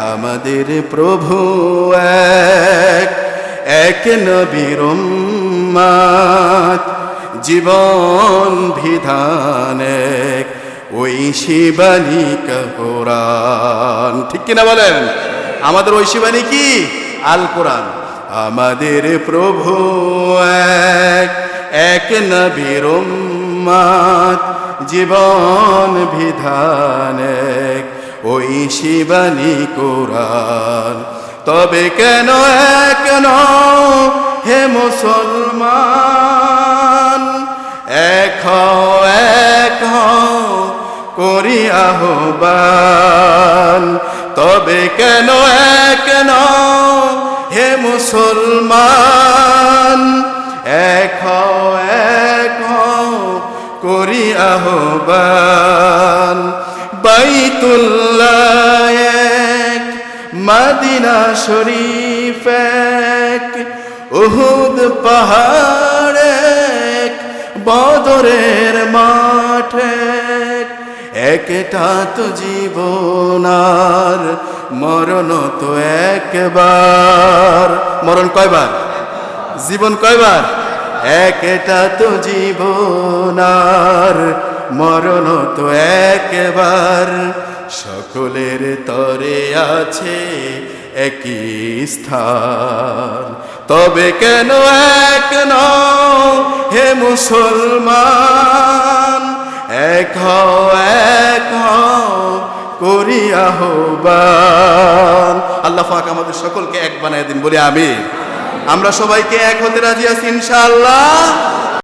আমাদের প্রভু এক এক নবীর জীবন বিধান ওই শিবানী কোরআন। ঠিক কিনা বলেন? আমাদের ওই শিবানী কি? আল কোরআন। আমাদের প্রভু এক এক নবীর জীবন বিধান এক ওই শিবানী কোরআন। তবে কেন কেন হে মুসলমান? এক এক হও, করি আহ্বান। তবে কেন কেন হে মুসলমান? এক এক হও, করি বাইতুল্লাহ এক, মদিনা শরীফ এক উহুদ পাহাড় এক, বদরের মাঠ এক। একটা তো জীবনার মরণ তো একবার। মরণ কয়বার? জীবন কয়বার? একটা তো জীবনার মরণ তো একবার। সকলের তরে আছে একই স্থান। তবে কেন এক ন হে মুসলমান? এক এক হও করি আহ্বান আল্লাহ পাক আমাদের সকলকে এক বানায় দিন, বলি আমি আমরা সবাইকে এক হতে রাজি আছি, ইনশাআল্লাহ।